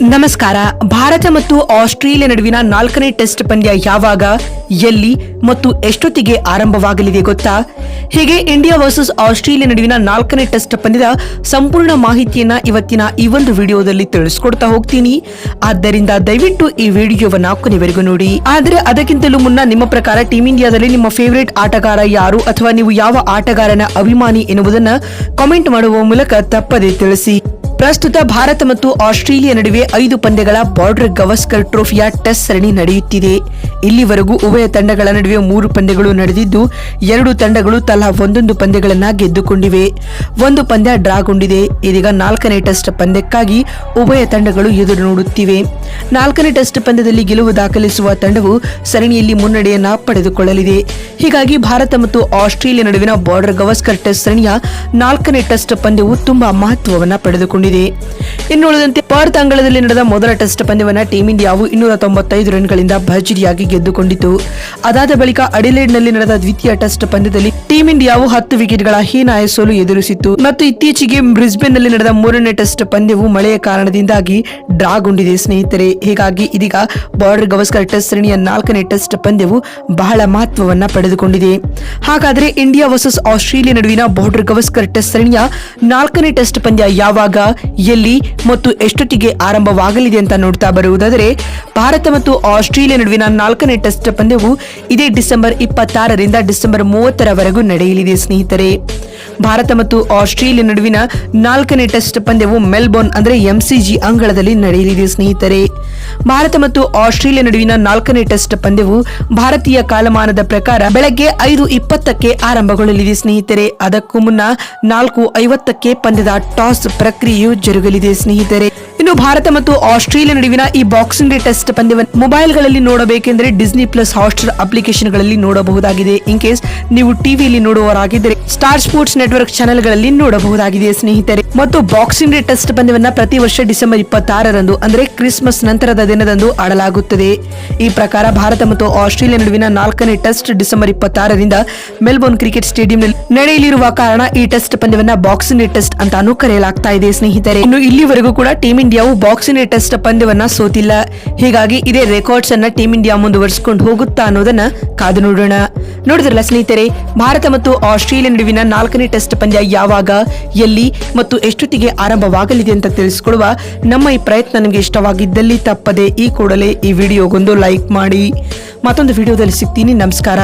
ನಮಸ್ಕಾರ. ಭಾರತ ಮತ್ತು ಆಸ್ಟ್ರೇಲಿಯಾ ನಡುವಿನ ನಾಲ್ಕನೇ ಟೆಸ್ಟ್ ಪಂದ್ಯ ಯಾವಾಗ, ಎಲ್ಲಿ ಮತ್ತು ಎಷ್ಟೊತ್ತಿಗೆ ಆರಂಭವಾಗಲಿದೆ ಗೊತ್ತಾ? ಹೀಗೆ ಇಂಡಿಯಾ ವರ್ಸಸ್ ಆಸ್ಟ್ರೇಲಿಯಾ ನಡುವಿನ ನಾಲ್ಕನೇ ಟೆಸ್ಟ್ ಪಂದ್ಯದ ಸಂಪೂರ್ಣ ಮಾಹಿತಿಯನ್ನ ಇವತ್ತಿನ ಈ ಒಂದು ವಿಡಿಯೋದಲ್ಲಿ ತಿಳಿಸ್ಕೊಡ್ತಾ ಹೋಗ್ತೀನಿ. ಆದ್ದರಿಂದ ದಯವಿಟ್ಟು ಈ ವಿಡಿಯೋವನ್ನ ಕೊನೆವರೆಗೂ ನೋಡಿ. ಆದರೆ ಅದಕ್ಕಿಂತಲೂ ಮುನ್ನ ನಿಮ್ಮ ಪ್ರಕಾರ ಟೀಮ್ ಇಂಡಿಯಾದಲ್ಲಿ ನಿಮ್ಮ ಫೇವರೇಟ್ ಆಟಗಾರ ಯಾರು ಅಥವಾ ನೀವು ಯಾವ ಆಟಗಾರನ ಅಭಿಮಾನಿ ಎನ್ನುವುದನ್ನ ಕಾಮೆಂಟ್ ಮಾಡುವ ಮೂಲಕ ತಪ್ಪದೆ ತಿಳಿಸಿ. ಪ್ರಸ್ತುತ ಭಾರತ ಮತ್ತು ಆಸ್ಟ್ರೇಲಿಯಾ ನಡುವೆ ಐದು ಪಂದ್ಯಗಳ ಬಾರ್ಡರ್ ಗವಸ್ಕರ್ ಟ್ರೋಫಿಯ ಟೆಸ್ಟ್ ಸರಣಿ ನಡೆಯುತ್ತಿದೆ. ಇಲ್ಲಿವರೆಗೂ ಉಭಯ ತಂಡಗಳ ನಡುವೆ ಮೂರು ಪಂದ್ಯಗಳು ನಡೆದಿದ್ದು, ಎರಡು ತಂಡಗಳು ತಲಾ ಒಂದೊಂದು ಪಂದ್ಯಗಳನ್ನು ಗೆದ್ದುಕೊಂಡಿವೆ. ಒಂದು ಪಂದ್ಯ ಡ್ರಾಗೊಂಡಿದೆ. ಇದೀಗ ನಾಲ್ಕನೇ ಟೆಸ್ಟ್ ಪಂದ್ಯಕ್ಕಾಗಿ ಉಭಯ ತಂಡಗಳು ಎದುರು ನೋಡುತ್ತಿವೆ. ನಾಲ್ಕನೇ ಟೆಸ್ಟ್ ಪಂದ್ಯದಲ್ಲಿ ಗೆಲುವು ದಾಖಲಿಸುವ ತಂಡವು ಸರಣಿಯಲ್ಲಿ ಮುನ್ನಡೆಯನ್ನ ಪಡೆದುಕೊಳ್ಳಲಿದೆ. ಹೀಗಾಗಿ ಭಾರತ ಮತ್ತು ಆಸ್ಟ್ರೇಲಿಯಾ ನಡುವಿನ ಬಾರ್ಡರ್ ಗವಸ್ಕರ್ ಟೆಸ್ಟ್ ಸರಣಿಯ ನಾಲ್ಕನೇ ಟೆಸ್ಟ್ ಪಂದ್ಯವು ತುಂಬಾ ಮಹತ್ವವನ್ನು ಪಡೆದುಕೊಂಡಿದೆ. ಇನ್ನುಳಿದಂತೆ ಪರ್ತ್ ಅಂಗಳದಲ್ಲಿ ನಡೆದ ಮೊದಲ ಟೆಸ್ಟ್ ಪಂದ್ಯವನ್ನು ಟೀಂ ಇಂಡಿಯಾವು ಇನ್ನೂರ ತೊಂಬತ್ತೈದು ರನ್ಗಳಿಂದ ಭರ್ಜರಿಯಾಗಿ ಗೆದ್ದುಕೊಂಡಿತು. ಅದಾದ ಬಳಿಕ ಅಡಿಲೇಡ್ನಲ್ಲಿ ನಡೆದ ದ್ವಿತೀಯ ಟೆಸ್ಟ್ ಪಂದ್ಯದಲ್ಲಿ ಟೀಂ ಇಂಡಿಯಾವು ಹತ್ತು ವಿಕೆಟ್ಗಳ ಹೀನಾಯ ಸೋಲು ಎದುರಿಸಿತ್ತು. ಮತ್ತು ಇತ್ತೀಚೆಗೆ ಬ್ರಿಸ್ಬೇನ್ನಲ್ಲಿ ನಡೆದ ಮೂರನೇ ಟೆಸ್ಟ್ ಪಂದ್ಯವು ಮಳೆಯ ಕಾರಣದಿಂದಾಗಿ ಡ್ರಾಗೊಂಡಿದೆ ಸ್ನೇಹಿತರೆ. ಹೀಗಾಗಿ ಇದೀಗ ಬಾರ್ಡರ್ ಗವಸ್ಕರ್ ಟೆಸ್ಟ್ ಶ್ರೇಣಿಯ ನಾಲ್ಕನೇ ಟೆಸ್ಟ್ ಪಂದ್ಯವು ಬಹಳ ಮಹತ್ವವನ್ನ ಪಡೆದುಕೊಂಡಿದೆ. ಹಾಗಾದರೆ ಇಂಡಿಯಾ ವರ್ಸಸ್ ಆಸ್ಟ್ರೇಲಿಯಾ ನಡುವಿನ ಬಾರ್ಡರ್ ಗವಸ್ಕರ್ ಟೆಸ್ಟ್ ಶ್ರೇಣಿಯ ನಾಲ್ಕನೇ ಟೆಸ್ಟ್ ಪಂದ್ಯ ಯಾವಾಗ? ಎಲ್ಲಿ ಮತ್ತು ಎಷ್ಟೊತ್ತಿಗೆ ಆರಂಭವಾಗಲಿದೆ ಅಂತ ನೋಡ್ತಾ ಬರುವುದಾದರೆ, ಭಾರತ ಮತ್ತು ಆಸ್ಟ್ರೇಲಿಯಾ ನಡುವಿನ ನಾಲ್ಕನೇ ಟೆಸ್ಟ್ ಪಂದ್ಯವು ಇದೇ ಡಿಸೆಂಬರ್ ಇಪ್ಪತ್ತಾರರಿಂದ ಡಿಸೆಂಬರ್ ಮೂವತ್ತರವರೆಗೂ ನಡೆಯಲಿದೆ, ಸ್ನೇಹಿತರೆ. ಭಾರತ ಮತ್ತು ಆಸ್ಟ್ರೇಲಿಯಾ ನಡುವಿನ ನಾಲ್ಕನೇ ಟೆಸ್ಟ್ ಪಂದ್ಯವು ಮೆಲ್ಬೋರ್ನ್ ಅಂದ್ರೆ ಎಂಸಿಜಿ ಅಂಗಳದಲ್ಲಿ ನಡೆಯಲಿದೆ, ಸ್ನೇಹಿತರೆ. ಭಾರತ ಮತ್ತು ಆಸ್ಟ್ರೇಲಿಯಾ ನಡುವಿನ ನಾಲ್ಕನೇ ಟೆಸ್ಟ್ ಪಂದ್ಯವು ಭಾರತೀಯ ಕಾಲಮಾನದ ಪ್ರಕಾರ ಬೆಳಗ್ಗೆ ಐದು ಇಪ್ಪತ್ತಕ್ಕೆ ಆರಂಭಗೊಳ್ಳಲಿದೆ, ಸ್ನೇಹಿತರೆ. ಅದಕ್ಕೂ ಮುನ್ನ ನಾಲ್ಕು ಐವತ್ತಕ್ಕೆ ಪಂದ್ಯದ ಟಾಸ್ ಪ್ರಕ್ರಿಯೆಯು ಜರುಗಲಿದೆ ಸ್ನೇಹಿತರೆ. ಭಾರತ ಮತ್ತು ಆಸ್ಟ್ರೇಲಿಯಾ ನಡುವಿನ ಈ ಬಾಕ್ಸಿಂಗ್ ಡೇ ಟೆಸ್ಟ್ ಪಂದ್ಯವನ್ನು ಮೊಬೈಲ್ಗಳಲ್ಲಿ ನೋಡಬೇಕೆಂದರೆ ಡಿಸ್ನಿ ಪ್ಲಸ್ ಹಾಟ್ಸ್ಟಾರ್ ಅಪ್ಲಿಕೇಶನ್ಗಳಲ್ಲಿ ನೋಡಬಹುದಾಗಿದೆ. ಇನ್ ಕೇಸ್ ನೀವು ಟಿವಿಯಲ್ಲಿ ನೋಡುವವರಾಗಿದ್ದರೆ ಸ್ಟಾರ್ ಸ್ಪೋರ್ಟ್ಸ್ ನೆಟ್ವರ್ಕ್ ಚಾನೆಲ್ಗಳಲ್ಲಿ ನೋಡಬಹುದಾಗಿದೆ ಸ್ನೇಹಿತರೆ. ಮತ್ತು ಬಾಕ್ಸಿಂಗ್ ಡೇ ಟೆಸ್ಟ್ ಪಂದ್ಯವನ್ನು ಪ್ರತಿ ವರ್ಷ ಡಿಸೆಂಬರ್ ಇಪ್ಪತ್ತಾರರಂದು, ಅಂದರೆ ಕ್ರಿಸ್ಮಸ್ ನಂತರದ ದಿನದಂದು ಆಡಲಾಗುತ್ತದೆ. ಈ ಪ್ರಕಾರ ಭಾರತ ಮತ್ತು ಆಸ್ಟ್ರೇಲಿಯಾ ನಡುವಿನ ನಾಲ್ಕನೇ ಟೆಸ್ಟ್ ಡಿಸೆಂಬರ್ ಇಪ್ಪತ್ತಾರರಿಂದ ಮೆಲ್ಬೋರ್ನ್ ಕ್ರಿಕೆಟ್ ಸ್ಟೇಡಿಯಂನಲ್ಲಿ ನಡೆಯಲಿರುವ ಕಾರಣ ಈ ಟೆಸ್ಟ್ ಪಂದ್ಯವನ್ನು ಬಾಕ್ಸಿಂಗ್ ಡೇ ಟೆಸ್ಟ್ ಅಂತಾನೂ ಕರೆಯಲಾಗ್ತಾ ಇದೆ ಸ್ನೇಹಿತರೆ. ಇನ್ನು ಇಲ್ಲಿವರೆಗೂ ಕೂಡ ಟೀಂ ಇಂಡಿಯಾವು ಬಾಕ್ಸಿಂಗ್ ಟೆಸ್ಟ್ ಪಂದ್ಯವನ್ನ ಸೋತಿಲ್ಲ. ಹೀಗಾಗಿ ಇದೇ ರೆಕಾರ್ಡ್ಸ್ ಅನ್ನ ಟೀಂ ಇಂಡಿಯಾ ಮುಂದುವರಿಸಿಕೊಂಡು ಹೋಗುತ್ತಾ ಅನ್ನೋದನ್ನ ಕಾದು ನೋಡೋಣ. ನೋಡಿದ್ರಲ್ಲ ಸ್ನೇಹಿತರೆ, ಭಾರತ ಮತ್ತು ಆಸ್ಟ್ರೇಲಿಯಾ ನಡುವಿನ ನಾಲ್ಕನೇ ಟೆಸ್ಟ್ ಪಂದ್ಯ ಯಾವಾಗ, ಎಲ್ಲಿ ಮತ್ತು ಎಷ್ಟೊತ್ತಿಗೆ ಆರಂಭವಾಗಲಿದೆ ಅಂತ ತಿಳಿಸಿಕೊಡುವ ನಮ್ಮ ಈ ಪ್ರಯತ್ನ ನಿಮಗೆ ಇಷ್ಟವಾಗಿದ್ದಲ್ಲಿ ತಪ್ಪದೆ ಈ ಕೂಡಲೇ ಈ ವಿಡಿಯೋಗೊಂದು ಲೈಕ್ ಮಾಡಿ. ಮತ್ತೊಂದು ವಿಡಿಯೋದಲ್ಲಿ ಸಿಗ್ತೀನಿ. ನಮಸ್ಕಾರ.